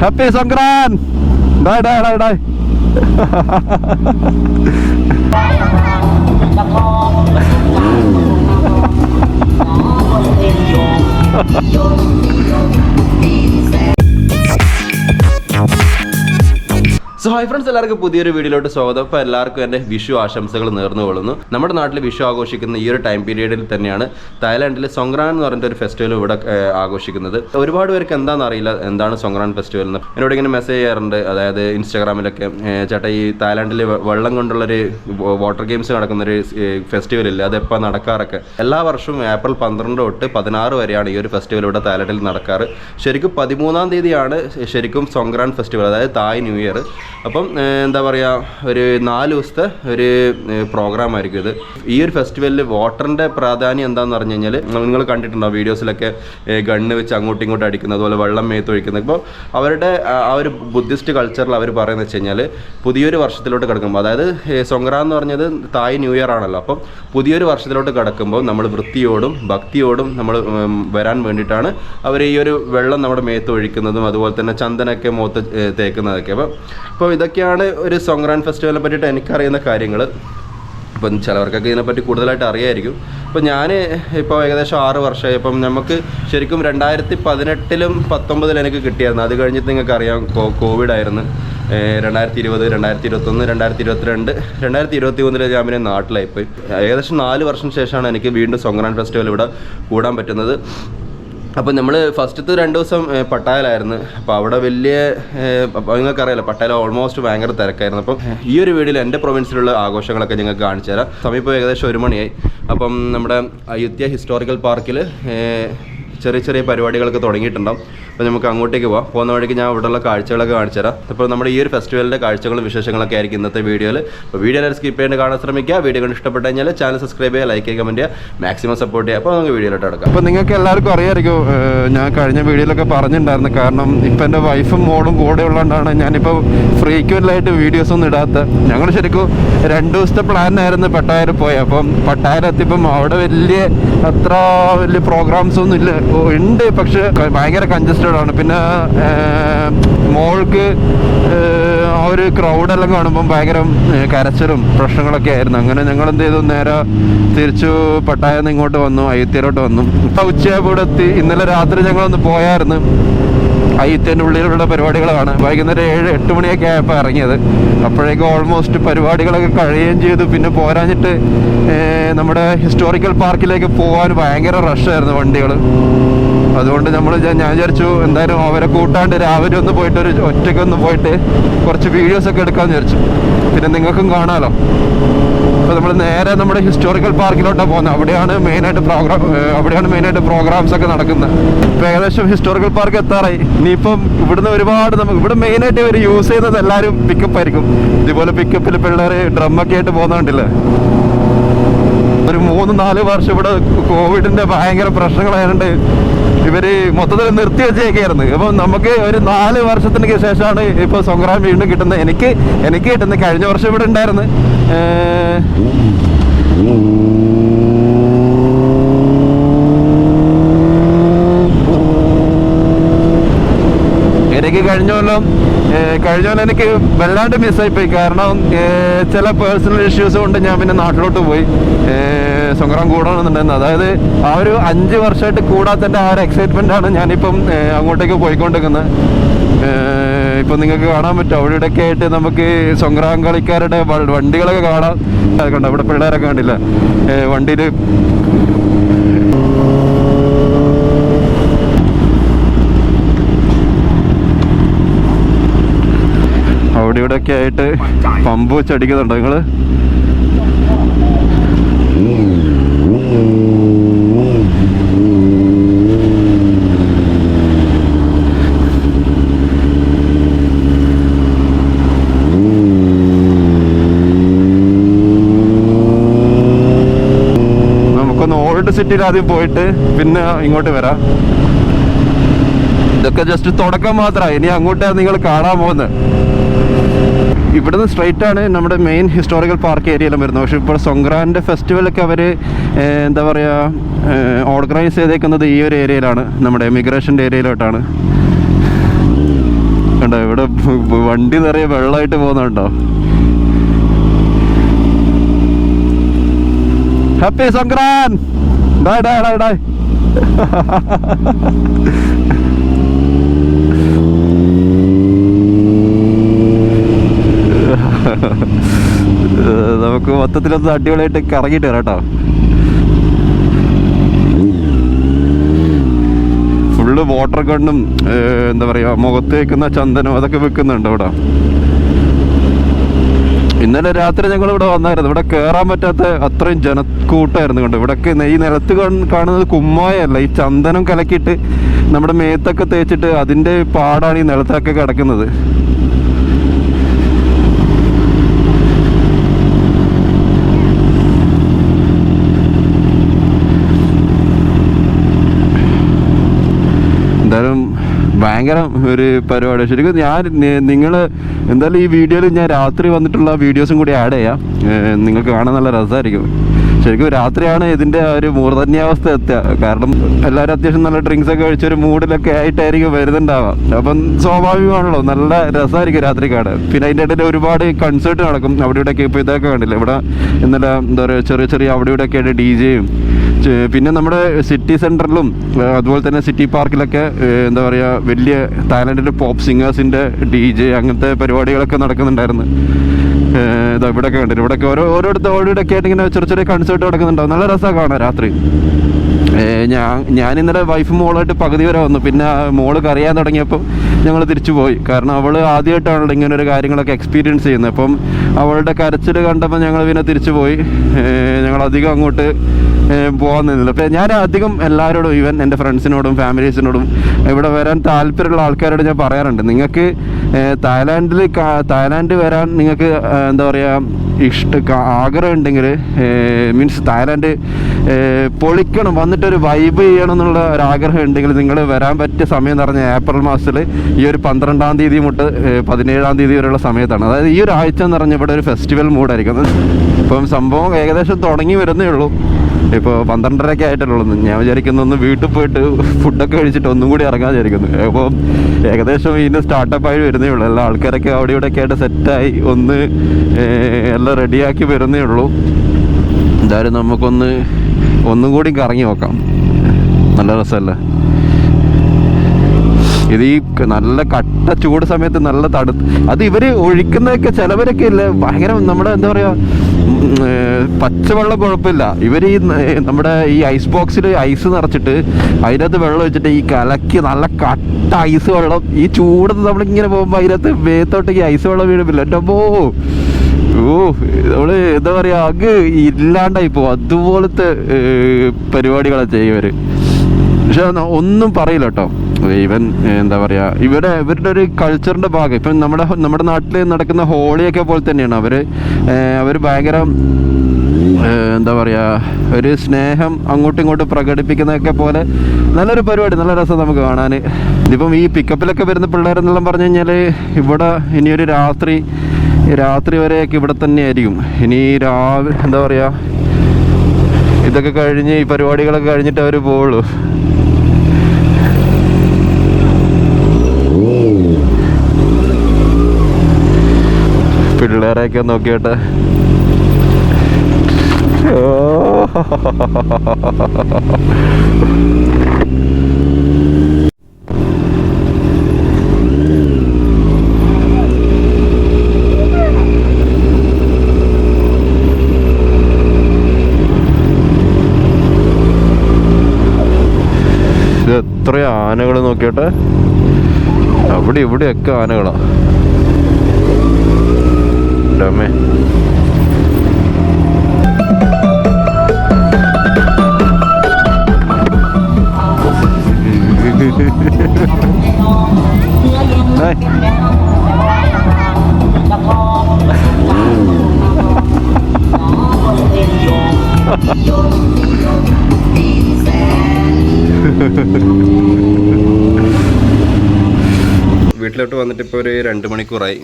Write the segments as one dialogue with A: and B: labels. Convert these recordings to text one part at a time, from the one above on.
A: แฮปปี้สงกรานต์ได้ได้ได้ได้
B: so hi friends എല്ലാവർക്കും പുതിയൊരു വീഡിയോയിലോട്ട് സ്വാഗതം. അപ്പോൾ എല്ലാവർക്കും എന്റെ വിഷു ആശംസകൾ നേർന്നു കൊള്ളുന്നു നമ്മുടെ നാട്ടിൽ വിഷു ആഘോഷിക്കുന്ന ഈ ഒരു ടൈം പീരീഡിൽ തന്നെയാണ് തായ്ലാൻഡിൽ സൊങ്ക്രാൻ എന്ന് പറഞ്ഞിട്ട് ഒരു ഫെസ്റ്റിവൽ ഇവിടെ ആഘോഷിക്കുന്നത്. ഒരുപാട് പേർക്ക് എന്താണെന്ന് അറിയില്ല എന്താണ് സൊങ്ക്രാൻ ഫെസ്റ്റിവൽ എന്ന്. എന്നോട് ഇങ്ങനെ മെസ്സേജ് ചെയ്യാറുണ്ട്. അതായത് ഇൻസ്റ്റാഗ്രാമിലൊക്കെ ചേട്ടാ ഈ തായ്ലാൻഡിൽ വെള്ളം കൊണ്ടുള്ളൊരു വാട്ടർ ഗെയിംസ് നടക്കുന്നൊരു ഫെസ്റ്റിവൽ ഇല്ല? അതെപ്പോൾ നടക്കാറൊക്കെ? എല്ലാ വർഷവും ഏപ്രിൽ പന്ത്രണ്ട് തൊട്ട് പതിനാറ് വരെയാണ് ഈ ഒരു ഫെസ്റ്റിവൽ ഇവിടെ തായ്ലാൻഡിൽ നടക്കാറ്. ശരിക്കും പതിമൂന്നാം തീയതിയാണ് ശരിക്കും സൊങ്ക്രാൻ ഫെസ്റ്റിവൽ അതായത് തായ് ന്യൂ ഇയർ. അപ്പം എന്താ പറയുക ഒരു നാല് ദിവസത്തെ ഒരു പ്രോഗ്രാം ആയിരിക്കും ഇത്. ഈ ഒരു ഫെസ്റ്റിവലിൽ വാട്ടറിന്റെ പ്രാധാന്യം എന്താണെന്ന് പറഞ്ഞു കഴിഞ്ഞാൽ നിങ്ങൾ കണ്ടിട്ടുണ്ടാവും വീഡിയോസിലൊക്കെ ഗണ്ണ് വെച്ച് അങ്ങോട്ടും ഇങ്ങോട്ടും അടിക്കുന്നത് അതുപോലെ വെള്ളം മേത്തൊഴിക്കുന്നത് ഇപ്പോൾ അവരുടെ ആ ഒരു ബുദ്ധിസ്റ്റ് കൾച്ചറിൽ അവർ പറയുന്നത് വെച്ച് കഴിഞ്ഞാൽ പുതിയൊരു വർഷത്തിലോട്ട് കിടക്കുമ്പോൾ അതായത് ഏഹ്, എന്ന് പറഞ്ഞത് തായ് ന്യൂ ഇയർ ആണല്ലോ. അപ്പം പുതിയൊരു വർഷത്തിലോട്ട് കിടക്കുമ്പോൾ നമ്മൾ വൃത്തിയോടും ഭക്തിയോടും നമ്മൾ വരാൻ വേണ്ടിയിട്ടാണ് അവർ ഈ ഒരു വെള്ളം നമ്മുടെ മേത്ത് ഒഴിക്കുന്നതും അതുപോലെ തന്നെ ചന്ദനൊക്കെ മുഖത്ത് തേക്കുന്നതൊക്കെ. അപ്പോൾ അപ്പോൾ ഇതൊക്കെയാണ് ഒരു സൊങ്ക്രാൻ ഫെസ്റ്റിവലിനെ പറ്റിയിട്ട് എനിക്കറിയുന്ന കാര്യങ്ങൾ ഇപ്പം ചിലവർക്കൊക്കെ ഇതിനെപ്പറ്റി കൂടുതലായിട്ട് അറിയായിരിക്കും. അപ്പോൾ ഞാൻ ഇപ്പോൾ ഏകദേശം ആറ് വർഷമായി അപ്പം നമുക്ക് ശരിക്കും രണ്ടായിരത്തി പതിനെട്ടിലും പത്തൊമ്പതിലും എനിക്ക് കിട്ടിയായിരുന്നു. അത് കഴിഞ്ഞിട്ട് നിങ്ങൾക്ക് അറിയാം കോവിഡ് ആയിരുന്നു രണ്ടായിരത്തി ഇരുപത് രണ്ടായിരത്തി ഇരുപത്തൊന്ന് രണ്ടായിരത്തി ഇരുപത്തിരണ്ട് രണ്ടായിരത്തി ഇരുപത്തി മൂന്നിൽ ഞാൻ പിന്നെ നാട്ടിലായിപ്പോയി. ഏകദേശം നാല് വർഷം ശേഷമാണ് എനിക്ക് വീണ്ടും സൊങ്ക്രാൻ ഫെസ്റ്റിവൽ ഇവിടെ കൂടാൻ പറ്റുന്നത്. അപ്പം നമ്മൾ ഫസ്റ്റത്തെ രണ്ട് ദിവസം പട്ടായലായിരുന്നു. അപ്പോൾ അവിടെ വലിയ നിങ്ങൾക്ക് അറിയാലോ പട്ടായൽ ഓൾമോസ്റ്റ് ഭയങ്കര തിരക്കായിരുന്നു. അപ്പം ഈ ഒരു വീഡിയോയിൽ എന്റെ പ്രൊവിൻസിലുള്ള ആഘോഷങ്ങളൊക്കെ ഞങ്ങൾക്ക് കാണിച്ചു തരാം. സമയം ഏകദേശം ഒരു മണിയായി. അപ്പം നമ്മുടെ അയോധ്യ ഹിസ്റ്റോറിക്കൽ പാർക്കിൽ ചെറിയ ചെറിയ പരിപാടികളൊക്കെ തുടങ്ങിയിട്ടുണ്ടാവും. അപ്പോൾ നമുക്ക് അങ്ങോട്ടേക്ക് പോവാം. പോകുന്ന വഴിക്ക് ഞാൻ ഇവിടെയുള്ള കാഴ്ചകളൊക്കെ കാണിച്ചു തരാം അപ്പോൾ നമ്മുടെ ഈ ഒരു ഫെസ്റ്റിവലിന്റെ കാഴ്ചകളും വിശേഷങ്ങളൊക്കെ ആയിരിക്കും ഇന്നത്തെ വീഡിയോയിൽ അപ്പോൾ വീഡിയോ എല്ലാവരും സ്കിപ്പ് ചെയ്യാൻ കാണാൻ ശ്രമിക്കുക. വീഡിയോ കണ്ട് ഇഷ്ടപ്പെട്ട് കഴിഞ്ഞാൽ ചാനൽ സബ്സ്ക്രൈബ് ചെയ്യുക ലൈക്ക് ചെയ്യുക കമന്റ് ചെയ്യുക. മാക്സിമം സപ്പോർട്ട് ചെയ്യുക. അപ്പോൾ നമുക്ക് വീഡിയോയിലോട്ട് എടുക്കാം
A: അപ്പോൾ നിങ്ങൾക്ക് എല്ലാവർക്കും അറിയാമായിരിക്കും ഞാൻ കഴിഞ്ഞ വീഡിയോയിലൊക്കെ പറഞ്ഞിട്ടുണ്ടായിരുന്നു. കാരണം ഇപ്പം എന്റെ വൈഫും മോളും കൂടെ ഉള്ളതുകൊണ്ടാണ് ഞാനിപ്പോൾ ഫ്രീക്വന്റായിട്ട് വീഡിയോസ് ഒന്നും ഇടാത്ത ഞങ്ങൾ ശരിക്കും രണ്ട് ദിവസത്തെ പ്ലാൻ ആയിരുന്നു പട്ടായയിൽ പോയി. അപ്പം പട്ടായരത്തിപ്പം അവിടെ വലിയ അത്ര വലിയ പ്രോഗ്രാംസ് ഒന്നും ഇല്ല. ഉണ്ട്. പക്ഷേ ഭയങ്കര കൺജസ്റ്റഡ് ആണ് പിന്നെ മോൾക്ക് ആ ഒരു ക്രൗഡെല്ലാം കാണുമ്പം ഭയങ്കര കരച്ചിലും പ്രശ്നങ്ങളൊക്കെ ആയിരുന്നു. അങ്ങനെ ഞങ്ങൾ എന്ത് ചെയ്തു? നേരെ തിരിച്ചു പട്ടായെന്ന് ഇങ്ങോട്ട് വന്നു അയ്യത്തിയിലോട്ട് വന്നു. ഇപ്പം ഉച്ചയായപ്പോൾ എത്തി. ഇന്നലെ രാത്രി ഞങ്ങളൊന്ന് പോയായിരുന്നു. അയ്യത്തേന്റെ ഉള്ളിലുള്ള പരിപാടികളാണ്. വൈകുന്നേരം ഏഴ് എട്ട് മണിയൊക്കെ ആയപ്പോൾ ഇറങ്ങിയത്. അപ്പോഴേക്കും ഓൾമോസ്റ്റ് പരിപാടികളൊക്കെ കഴിയുകയും ചെയ്തു. പിന്നെ പോരാഞ്ഞിട്ട് നമ്മുടെ ഹിസ്റ്റോറിക്കൽ പാർക്കിലേക്ക് പോകാൻ ഭയങ്കര റഷായിരുന്നു വണ്ടികൾ അതുകൊണ്ട് നമ്മൾ ഞാൻ വിചാരിച്ചു എന്തായാലും അവരെ കൂട്ടാണ്ട് രാവിലെ ഒന്ന് പോയിട്ട് ഒരു ഒറ്റയ്ക്ക് ഒന്ന് പോയിട്ട് കുറച്ച് വീഡിയോസ് ഒക്കെ എടുക്കാമെന്ന് വിചാരിച്ചു. പിന്നെ നിങ്ങൾക്കും കാണാമല്ലോ അപ്പോൾ നമ്മൾ നേരെ നമ്മുടെ ഹിസ്റ്റോറിക്കൽ പാർക്കിലോട്ടാണ് പോകുന്നത് അവിടെയാണ് മെയിനായിട്ട് പ്രോഗ്രാം അവിടെയാണ് മെയിനായിട്ട് പ്രോഗ്രാംസ് ഒക്കെ നടക്കുന്നത് ഇപ്പോൾ ഏകദേശം ഹിസ്റ്റോറിക്കൽ പാർക്ക് എത്താറായി. ഇനിയിപ്പം ഇവിടുന്ന് ഒരുപാട് നമുക്ക് ഇവിടെ മെയിനായിട്ട് ഇവർ യൂസ് ചെയ്യുന്നത് എല്ലാവരും പിക്കപ്പ് ആയിരിക്കും. ഇതുപോലെ പിക്കപ്പിൽ പിള്ളേർ ഡ്രമ്മൊക്കെ ആയിട്ട് പോകുന്നുണ്ടല്ലേ ഒരു മൂന്ന് നാല് വർഷം ഇവിടെ കോവിഡിന്റെ ഭയങ്കര പ്രശ്നങ്ങളായതുകൊണ്ട് ഇവർ മൊത്തത്തിൽ നിർത്തി വെച്ചേക്കായിരുന്നു. അപ്പൊ നമുക്ക് ഒരു നാല് വർഷത്തിന് ശേഷമാണ് ഇപ്പൊ സംക്രാന്തി വീണ്ടും കിട്ടുന്നത്. എനിക്ക് എനിക്ക് കിട്ടുന്നത് കഴിഞ്ഞ വർഷം ഇവിടെ ഉണ്ടായിരുന്നു. എനിക്ക് കഴിഞ്ഞ കൊല്ലം കഴിഞ്ഞ കൊല്ലം എനിക്ക് വല്ലാണ്ട് മിസ്സായിപ്പോയി കാരണം ചില പേഴ്സണൽ ഇഷ്യൂസ് കൊണ്ട് ഞാൻ പിന്നെ നാട്ടിലോട്ട് പോയി. ഏർ, കൂടണമെന്നുണ്ടെന്ന് അതായത് ആ ഒരു അഞ്ച് വർഷമായിട്ട് കൂടാത്തതിന്റെ ആ ഒരു എക്സൈറ്റ്മെന്റ് ആണ് ഞാനിപ്പം അങ്ങോട്ടേക്ക് പോയിക്കൊണ്ടിരിക്കുന്നത്. ഇപ്പം നിങ്ങൾക്ക് കാണാൻ പറ്റും. അവിടെ ഇവിടെയൊക്കെ ആയിട്ട് നമുക്ക് സംക്രാം കളിക്കാരുടെ വണ്ടികളൊക്കെ കാണാം. കണ്ടോ ഇവിടെ പിള്ളേരൊക്കെ കണ്ടില്ല? വണ്ടിയിൽ അവിടെ ഇവിടെയൊക്കെ ആയിട്ട് പമ്പ് വെച്ചടിക്കുന്നുണ്ടോ നിങ്ങൾ നമുക്കൊന്ന് ഓൾഡ് സിറ്റിയിൽ ആദ്യം പോയിട്ട് പിന്നെ ഇങ്ങോട്ട് വരാം. ഇതൊക്കെ ജസ്റ്റ് തുടക്കം മാത്രമാണ് ഇനി അങ്ങോട്ടാണ് നിങ്ങൾ കാണാൻ പോകുന്നത്. ഇവിടുന്ന് സ്ട്രൈറ്റ് ആണ് നമ്മുടെ മെയിൻ ഹിസ്റ്റോറിക്കൽ പാർക്ക് ഏരിയയിലും വരുന്നത്. പക്ഷേ ഇപ്പോൾ സൊങ്ക്രാന്റെ ഫെസ്റ്റിവലൊക്കെ അവർ എന്താ പറയുക ഓർഗനൈസ് ചെയ്തേക്കുന്നത് ഈ ഒരു ഏരിയയിലാണ് നമ്മുടെ എമിഗ്രേഷന്റെ ഏരിയയിലോട്ടാണ്. കണ്ടോ ഇവിടെ വണ്ടി നിറയെ വെള്ളമായിട്ട് പോകുന്നുണ്ടോ ഹാപ്പി സംക്രാൻ നമുക്ക് മൊത്തത്തിലൊന്ന് അടിപൊളിയായിട്ട് കറങ്ങിയിട്ട് വരാം കേട്ടോ. ഫുള്ള് വാട്ടർ ഗണ്ണും എന്താ പറയുക മുഖത്ത് വെക്കുന്ന ചന്ദനം അതൊക്കെ വെക്കുന്നുണ്ട് ഇവിടെ ഇന്നലെ രാത്രി ഞങ്ങൾ ഇവിടെ വന്നായിരുന്നു. ഇവിടെ കയറാൻ പറ്റാത്ത അത്രയും ജനക്കൂട്ടായിരുന്നു കണ്ടു. ഇവിടെയൊക്കെ ഈ നിലത്ത് കാണ- കാണുന്നത് കുമ്മായല്ല. ഈ ചന്ദനം കലക്കിയിട്ട് നമ്മുടെ മേത്തൊക്കെ തേച്ചിട്ട് അതിന്റെ പാടാണ് ഈ നിലത്തൊക്കെ കിടക്കുന്നത് എന്തായാലും ഭയങ്കര ഒരു പരിപാടി. ശരിക്കും ഞാൻ നിങ്ങൾ എന്തായാലും ഈ വീഡിയോയിൽ ഞാൻ രാത്രി വന്നിട്ടുള്ള വീഡിയോസും കൂടി ആഡ് ചെയ്യാം. നിങ്ങൾക്ക് കാണാൻ നല്ല രസമായിരിക്കും. ശരിക്കും രാത്രിയാണ് ഇതിന്റെ ഒരു മൂർധന്യാവസ്ഥ എത്തുക. കാരണം എല്ലാവരും അത്യാവശ്യം നല്ല ഡ്രിങ്ക്സ് ഒക്കെ കഴിച്ചൊരു മൂഡിലൊക്കെ ആയിട്ടായിരിക്കും വരുന്നുണ്ടാവാം അപ്പം സ്വാഭാവികമാണല്ലോ നല്ല രസമായിരിക്കും രാത്രി കാണാൻ പിന്നെ അതിന്റെ ഇടയിൽ ഒരുപാട് കൺസേർട്ട് നടക്കും. അവിടെ ഇവിടെയൊക്കെ ഇപ്പോൾ ഇതൊക്കെ കണ്ടില്ല? ഇവിടെ ഇന്നലെ എന്താ പറയുക ചെറിയ ചെറിയ അവിടെ ഇവിടെയൊക്കെ ആയിട്ട് ഡി ജെയും പിന്നെ നമ്മുടെ സിറ്റി സെന്ററിലും അതുപോലെ തന്നെ സിറ്റി പാർക്കിലൊക്കെ എന്താ പറയുക വലിയ തായ്ലൻഡിലെ പോപ്പ് സിംഗേഴ്സിന്റെ ഡി ജെ അങ്ങനത്തെ പരിപാടികളൊക്കെ നടക്കുന്നുണ്ടായിരുന്നു. ഇതാ ഇവിടെയൊക്കെ കണ്ടിട്ട് ഇവിടെയൊക്കെ ഓരോ ഓരോരുത്തർ ഓരോടൊക്കെ ആയിട്ട് ഇങ്ങനെ ചെറിയ ചെറിയ കൺസേർട്ട് നടക്കുന്നുണ്ടാവും. നല്ല രസമാണ് കാണാൻ രാത്രി. ഞാൻ ഞാൻ ഇന്നലെ വൈഫ് മോളായിട്ട് പകുതി വരെ വന്നു. പിന്നെ മോൾ കറിയാൻ തുടങ്ങിയപ്പോൾ ഞങ്ങൾ തിരിച്ചു പോയി. കാരണം അവൾ ആദ്യമായിട്ടാണല്ലോ ഇങ്ങനെ ഒരു കാര്യങ്ങളൊക്കെ എക്സ്പീരിയൻസ് ചെയ്യുന്നത്. അപ്പം അവളുടെ കരച്ചിൽ കണ്ടപ്പോൾ ഞങ്ങൾ പിന്നെ തിരിച്ചു പോയി. ഞങ്ങൾ അധികം അങ്ങോട്ട് പോകാൻ നിന്നില്ല. അപ്പം ഞാൻ അധികം എല്ലാവരോടും ഈവൻ എന്റെ ഫ്രണ്ട്സിനോടും ഫാമിലീസിനോടും ഇവിടെ വരാൻ താല്പര്യമുള്ള ആൾക്കാരോട് ഞാൻ പറയാറുണ്ട്. നിങ്ങൾക്ക് തായ്ലാൻഡിൽ തായ്ലാൻഡ് വരാൻ നിങ്ങൾക്ക് എന്താ പറയുക ഇഷ്ട ആഗ്രഹം ഉണ്ടെങ്കിൽ മീൻസ് തായ്ലാൻഡ് പൊളിക്കണം വന്നിട്ടൊരു വൈബ് ചെയ്യണം എന്നുള്ള ഒരു ആഗ്രഹം ഉണ്ടെങ്കിൽ നിങ്ങൾ വരാൻ പറ്റിയ സമയം എന്ന് പറഞ്ഞാൽ ഏപ്രിൽ മാസത്തിൽ ഈ ഒരു പന്ത്രണ്ടാം തീയതി മുട്ട് പതിനേഴാം തീയതി വരെയുള്ള സമയത്താണ്. അതായത് ഈ ഒരു ആഴ്ച എന്ന് പറഞ്ഞാൽ ഇവിടെ ഒരു ഫെസ്റ്റിവൽ മൂഡായിരിക്കും ഇപ്പം സംഭവം ഏകദേശം തുടങ്ങി വരുന്നേ ഉള്ളൂ. ഇപ്പോൾ പന്ത്രണ്ടരയ്ക്ക് ആയിട്ടുള്ളൂ. ഞാൻ വിചാരിക്കുന്നു ഒന്ന് വീട്ടിൽ പോയിട്ട് ഫുഡൊക്കെ കഴിച്ചിട്ട് ഒന്നും കൂടി ഇറങ്ങാൻ വിചാരിക്കുന്നു. അപ്പോൾ ഏകദേശം ഇതിന് സ്റ്റാർട്ടപ്പ് ആയി വരുന്നേ ഉള്ളൂ. എല്ലാ ആൾക്കാരൊക്കെ അവിടെ ഇവിടെയൊക്കെ ആയിട്ട് സെറ്റായി ഒന്ന് എല്ലാം റെഡിയാക്കി വരുന്നേ ഉള്ളൂ. എന്തായാലും നമുക്കൊന്ന് ഒന്നും കൂടി കറങ്ങി നോക്കാം. നല്ല രസമല്ലേ? ഇത് ഈ നല്ല കട്ട ചൂട് സമയത്ത് നല്ല തടു അത് ഇവർ ഒഴിക്കുന്നതൊക്കെ ചിലവരൊക്കെ ഇല്ല. ഭയങ്കര നമ്മുടെ എന്താ പറയാ പച്ചവെള്ളം കുഴപ്പമില്ല ഇവർ ഈ നമ്മുടെ ഈ ഐസ് ബോക്സിൽ ഐസ് നിറച്ചിട്ട് അതിനകത്ത് വെള്ളം വെച്ചിട്ട് ഈ കലക്കി നല്ല കട്ട ഐസ് വെള്ളം ഈ ചൂടത്ത് നമ്മളിങ്ങനെ പോകുമ്പോൾ അതിനകത്ത് വേത്തോട്ടേക്ക് ഐസ് വെള്ളം വീഴുമില്ല എന്റെ അപ്പോ ഓ നമ്മൾ എന്താ പറയാ അങ്ങ് ഇല്ലാണ്ടായി പോകും അതുപോലത്തെ പരിപാടികളാണ് ചെയ്യുവര് പക്ഷെ ഒന്നും പറയില്ല കേട്ടോ. ഇവൻ എന്താ പറയാ ഇവിടെ ഇവരുടെ ഒരു കൾച്ചറിന്റെ ഭാഗം ഇപ്പം നമ്മുടെ നമ്മുടെ നാട്ടിൽ നടക്കുന്ന ഹോളിയൊക്കെ പോലെ തന്നെയാണ്. അവർ അവർ ഭയങ്കര എന്താ പറയാ ഒരു സ്നേഹം അങ്ങോട്ടും ഇങ്ങോട്ടും പ്രകടിപ്പിക്കുന്നതൊക്കെ പോലെ നല്ലൊരു പരിപാടി നല്ല രസം നമുക്ക് കാണാൻ ഇതിപ്പം ഈ പിക്കപ്പിലൊക്കെ വരുന്ന പിള്ളേരെന്നെല്ലാം പറഞ്ഞു കഴിഞ്ഞാൽ ഇവിടെ ഇനിയൊരു രാത്രി രാത്രി വരെയൊക്കെ ഇവിടെ തന്നെ ആയിരിക്കും ഇനി രാവിലെ എന്താ പറയാ ഇതൊക്കെ കഴിഞ്ഞ് ഈ പരിപാടികളൊക്കെ കഴിഞ്ഞിട്ട് അവർ പോവുള്ളൂ. പിള്ളേരെയൊക്കെ നോക്കിയിട്ട്. ഇത് എത്ര ആനകൾ നോക്കിയിട്ട്? അവിടെ ഇവിടെയൊക്കെ எல்லாமே Ha ha ha.
B: വീട്ടിലോട്ട് വന്നിട്ട് ഇപ്പോൾ ഒരു രണ്ട് മണിക്കൂറായി.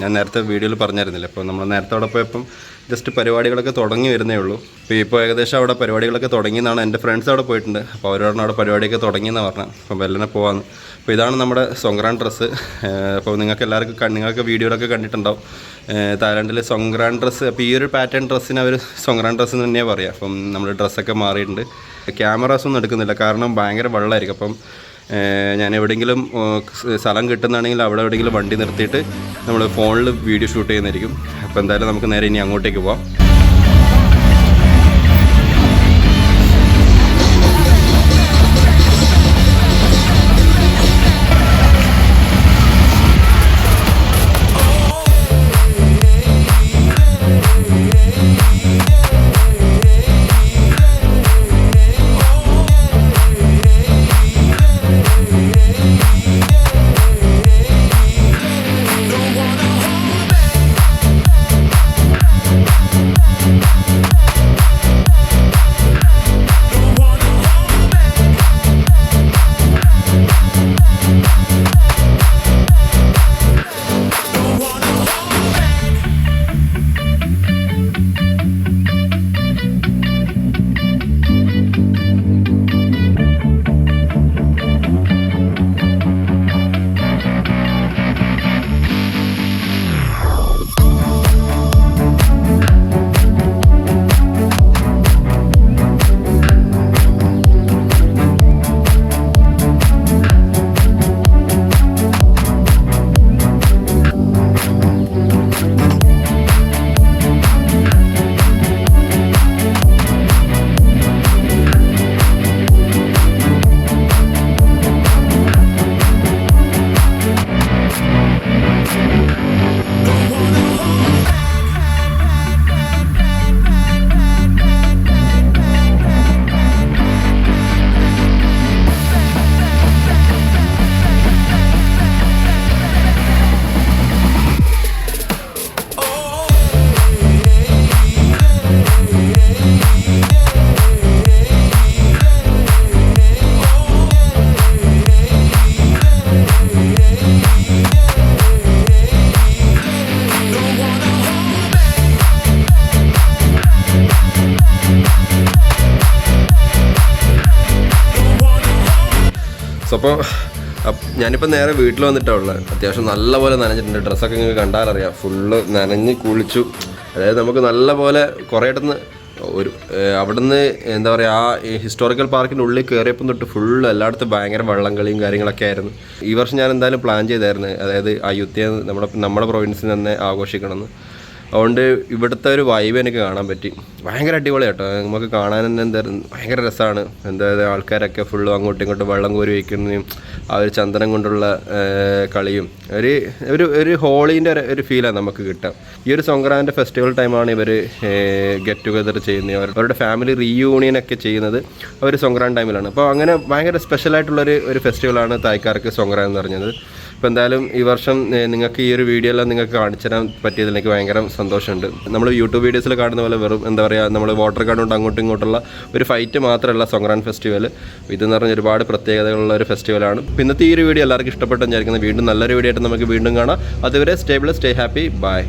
B: ഞാൻ നേരത്തെ വീഡിയോയിൽ പറഞ്ഞായിരുന്നില്ല? അപ്പോൾ നമ്മൾ നേരത്തെ അവിടെ പോയപ്പം ജസ്റ്റ് പരിപാടികളൊക്കെ തുടങ്ങി വരുന്നേ ഉള്ളൂ. അപ്പോൾ ഇപ്പോൾ ഏകദേശം അവിടെ പരിപാടികളൊക്കെ തുടങ്ങിയെന്നാണ് എന്റെ ഫ്രണ്ട്സ് അവിടെ പോയിട്ടുണ്ട്. അപ്പോൾ അവരോടാണ് അവിടെ പരിപാടിയൊക്കെ തുടങ്ങിയെന്ന് പറഞ്ഞത് അപ്പോൾ വെല്ലനെ പോവാന്ന്. അപ്പോൾ ഇതാണ് നമ്മുടെ സൊങ്ക്രാൻ ഡ്രസ്സ് അപ്പോൾ നിങ്ങൾക്ക് എല്ലാവർക്കും നിങ്ങൾക്ക് വീഡിയോയിലൊക്കെ കണ്ടിട്ടുണ്ടാവും. തായ്ലാൻഡിൽ സൊങ്ക്രാൻ ഡ്രസ്സ് അപ്പോൾ ഈ ഒരു പാറ്റേൺ ഡ്രസ്സിന് അവർ സൊങ്ക്രാൻ ഡ്രസ്സ് എന്ന് തന്നെയാണ് പറയുക അപ്പം നമ്മൾ ഡ്രസ്സൊക്കെ മാറിയിട്ടുണ്ട്. ക്യാമറാസ് ഒന്നും എടുക്കുന്നില്ല. കാരണം ഭയങ്കര വെള്ളമായിരിക്കും. അപ്പം ഞാൻ എവിടെയെങ്കിലും സ്ഥലം കിട്ടുന്നതാണെങ്കിൽ അവിടെ എവിടെയെങ്കിലും വണ്ടി നിർത്തിയിട്ട് നമ്മൾ ഫോണിൽ വീഡിയോ ഷൂട്ട് ചെയ്യുന്നതായിരിക്കും. അപ്പോൾ എന്തായാലും നമുക്ക് നേരെ ഇനി അങ്ങോട്ടേക്ക് പോവാം. അപ്പോൾ ഞാനിപ്പോൾ നേരെ വീട്ടിൽ വന്നിട്ടാണ് ഉള്ളത്. അത്യാവശ്യം നല്ലപോലെ നനഞ്ഞിട്ടുണ്ട്. ഡ്രസ്സൊക്കെ നിങ്ങൾക്ക് കണ്ടാലറിയാം ഫുള്ള് നനഞ്ഞ് കുളിച്ചു. അതായത് നമുക്ക് നല്ലപോലെ കുറേ ഇടന്ന് ഒരു അവിടുന്ന് എന്താ പറയുക ആ ഹിസ്റ്റോറിക്കൽ പാർക്കിന്റെ ഉള്ളിൽ കയറിയപ്പം തൊട്ട് ഫുള്ള് എല്ലായിടത്തും ഭയങ്കര വള്ളം കളിയും കാര്യങ്ങളൊക്കെ ആയിരുന്നു. ഈ വർഷം ഞാൻ എന്തായാലും പ്ലാൻ ചെയ്തായിരുന്നു. അതായത് അയോധ്യ നമ്മുടെ നമ്മുടെ പ്രൊവിൻസിൽ തന്നെ ആഘോഷിക്കണമെന്ന്. അതുകൊണ്ട് ഇവിടുത്തെ ഒരു വൈബ് എനിക്ക് കാണാൻ പറ്റി. ഭയങ്കര അടിപൊളി കേട്ടോ. നമുക്ക് കാണാൻ തന്നെ എന്തായിരുന്നു ഭയങ്കര രസമാണ് എന്തായാലും ആൾക്കാരൊക്കെ ഫുള്ളും അങ്ങോട്ടും ഇങ്ങോട്ടും വെള്ളം കോരി വയ്ക്കുന്നതും ആ ഒരു ചന്ദനം കൊണ്ടുള്ള കളിയും ഒരു ഒരു ഒരു ഹോളീന്റെ ഒരു ഫീലാണ് നമുക്ക് കിട്ടുക ഈ ഒരു സംക്രാന്തി ഫെസ്റ്റിവൽ ടൈമാണ് ഇവർ ഗെറ്റ് ടുഗദർ ചെയ്യുന്നത്. അവരുടെ ഫാമിലി റീയൂണിയൻ ഒക്കെ ചെയ്യുന്നത് അവർ സംക്രാന്തി ടൈമിലാണ് അപ്പോൾ അങ്ങനെ ഭയങ്കര സ്പെഷ്യലായിട്ടുള്ളൊരു ഒരു ഫെസ്റ്റിവലാണ് തായ്ക്കാർക്ക് സംക്രാന്തി എന്ന് പറഞ്ഞത്. അപ്പോൾ എന്തായാലും ഈ വർഷം നിങ്ങൾക്ക് ഈ ഒരു വീഡിയോ എല്ലാം നിങ്ങൾക്ക് കാണിച്ചു തരാൻ പറ്റിയതിൽ എനിക്ക് ഭയങ്കര സന്തോഷമുണ്ട്. നമ്മൾ യൂട്യൂബ് വീഡിയോസിൽ കാണുന്ന പോലെ വെറും എന്താ പറയുക നമ്മൾ വാട്ടർ കൊണ്ട് അങ്ങോട്ടും ഇങ്ങോട്ടുള്ള ഒരു ഫൈറ്റ് മാത്രമല്ല സൊങ്ക്രാൻ ഫെസ്റ്റിവൽ ഇതെന്ന് പറഞ്ഞാൽ ഒരുപാട് പ്രത്യേകതകളുള്ള ഒരു ഫെസ്റ്റിവലാണ് ഇന്നത്തെ ഈ ഒരു വീഡിയോ എല്ലാവർക്കും ഇഷ്ടപ്പെട്ടെന്ന് വിചാരിക്കുന്നത് വീണ്ടും നല്ലൊരു വീഡിയോ ആയിട്ട് നമുക്ക് വീണ്ടും കാണാം. അതുവരെ സ്റ്റേബിൾ സ്റ്റേ ഹാപ്പി ബൈ